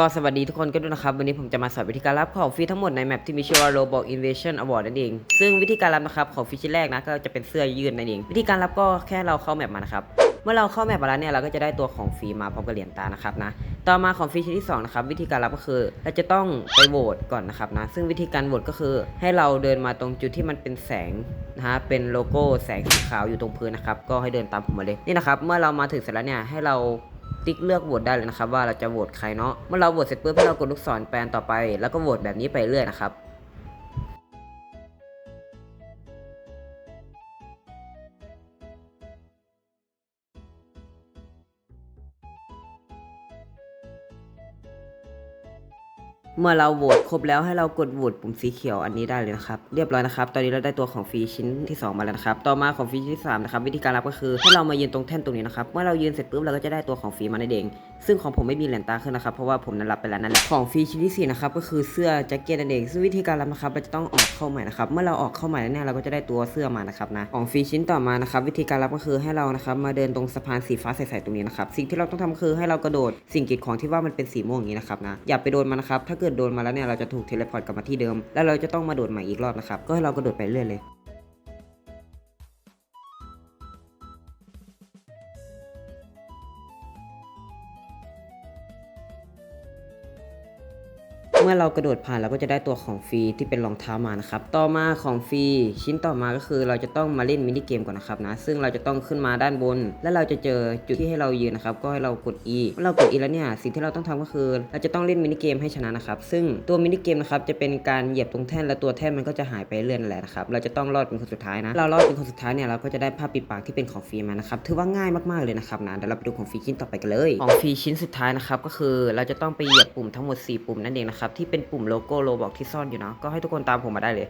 ก็สวัสดีทุกคนกันด้วยนะครับ วันนี้ผมจะมาสอนวิธีการรับของฟรีทั้งหมดในแมปที่มีชื่อว่า Roblox Invasion Award นั่นเอง ซึ่งวิธีการรับนะครับของฟรีชิ้นแรกนะก็จะเป็นเสื้อยืดนั่นเอง วิธีการรับก็แค่เราเข้าแมปมานะครับเมื่อเราเข้าแมปมาแล้วเนี่ยเราก็จะได้ตัวของฟรีมาพร้อมกับเหรียญตานะครับนะต่อมาของฟรีชิ้นที่สองนะครับวิธีการรับก็คือเราจะต้องไปโหวตก่อนนะครับนะซึ่งวิธีการโหวตก็คือ ให้เราเดินมาตรงจุดที่มันเป็นแสงนะฮะเป็นโลโก้แสงสีขาวอยู่ตรงพื้นนะครับก็ให้เดินตามผมมาเลยนี่นะครับเมื่อเรามาถึงเสร็จแล้วเนี่ยให้เรา ติ๊กเลือกโหวตได้เลยนะครับว่าเราจะโหวตใครเนาะเมื่อเราโหวตเสร็จปุ๊บให้เรากดลูกศรแปลนต่อไป แล้วก็โหวตแบบนี้ไปเรื่อยนะครับ เมื่อเราโหวตครบแล้วให้เรากดโหวตปุ่มสีเขียวอันนี้ได้เลยนะครับ เรียบร้อยนะครับ ตอนนี้เราได้ตัวของฟรีชิ้นที่ 2 มาแล้วนะครับ ต่อมาของฟรีชิ้นที่3นะครับวิธีการรับก็คือให้เรามายืนตรงแท่นตรงนี้นะครับ เมื่อเรายืนเสร็จปุ๊บเราก็จะได้ตัวของฟรีมาในเด้งซึ่งของผมไม่มีเหรียญตาขึ้นนะครับ เพราะว่าผมนั้นรับไปแล้วนั่นแหละ ของฟรีชิ้นที่สี่นะครับ ก็คือเสื้อแจ็คเก็ตนั่นเอง ซึ่งวิธีการรับนะครับ เราจะต้องออกเข้าใหม่นะครับ เมื่อเราออกเข้าใหม่แล้วเนี่ย เราก็จะได้ตัวเสื้อมานะครับนะ ของฟรีชิ้นต่อมานะครับ วิธีการรับก็คือให้เรานะครับ มาเดินตรงสะพานสีฟ้าใสๆตรงนี้นะครับ สิ่งที่เราต้องทำคือให้เรากระโดดสิ่งกีดขวางที่ว่ามันเป็นสีม่วงอย่างนี้นะครับนะ อย่าไปโดนมันนะครับ ถ้าเกิดโดนมาแล้วเนี่ย เราจะถูกเทเลพอร์ตกลับมาที่เดิม แล้วเราจะต้องมาโดดใหม่อีกรอบนะครับ ก็ให้เรากระโดดไปเรื่อยเลย มื่อเรากระโดดผ่านเราก็จะได้ตัวของฟรีที่เป็นรองเท้ามานะครับต่อมาของฟรีชิ้นต่อมาก็คือเราจะต้องมาเล่นมินิเกมก่อนนะครับนะซึ่งเราจะต้องขึ้นมาด้านบน แล้วเราจะเจอจุดที่ให้เรายืนนะครับก็ให้เรากด E เมื่อเรากด E แล้วเนี่ยสิ่งที่เราต้องทำก็คือ เราจะต้องเล่นมินิเกมให้ชนะนะครับซึ่งตัวมินิเกมนะครับจะเป็นการเหยียบตรงแท่นแล้วตัวแท่นมันก็จะหายไปเรื่อยนั่นแหละนะครับเราจะต้องรอดเป็นคนสุดท้ายนะเรารอดเป็นคนสุดท้ายเนี่ยเราก็จะได้ผ้าปิดปากที่เป็นของฟรีมานะครับถือว่าง่ายมากๆเลยนะครับนะเดี๋ยวเราไปดูของฟรีชิ้นต่อไปกันเลย ของฟรีชิ้นสุดท้ายนะครับก็คือเราจะต้องไปเหยียบปุ่มทั้งหมด 4 ปุ่มนั่นเองนะครับที่เป็นปุ่มโลโก้โลบอกที่ซ่อนอยู่เนาะก็ให้ทุกคนตามผมมาได้เลย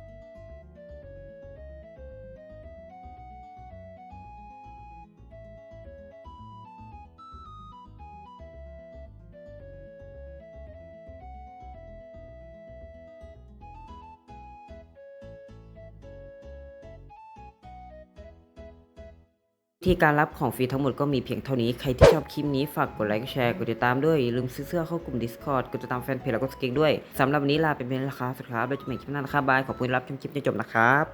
ที่การรับของฟรีทั้งหมดก็มีเพียงเท่านี้ ใครที่ชอบคลิปนี้ฝากกดไลค์กดแชร์กดติดตามด้วยอย่าลืมซื้อเสื้อเข้ากลุ่ม Discord กดติดตามแฟนเพจแล้วก็สเก็กด้วยสำหรับวันนี้ลาไปเป็นราคาสุดครับเราจะใหม่คลิปหน้านะครับบายขอบคุณรับชมคลิปจนจบนะครับ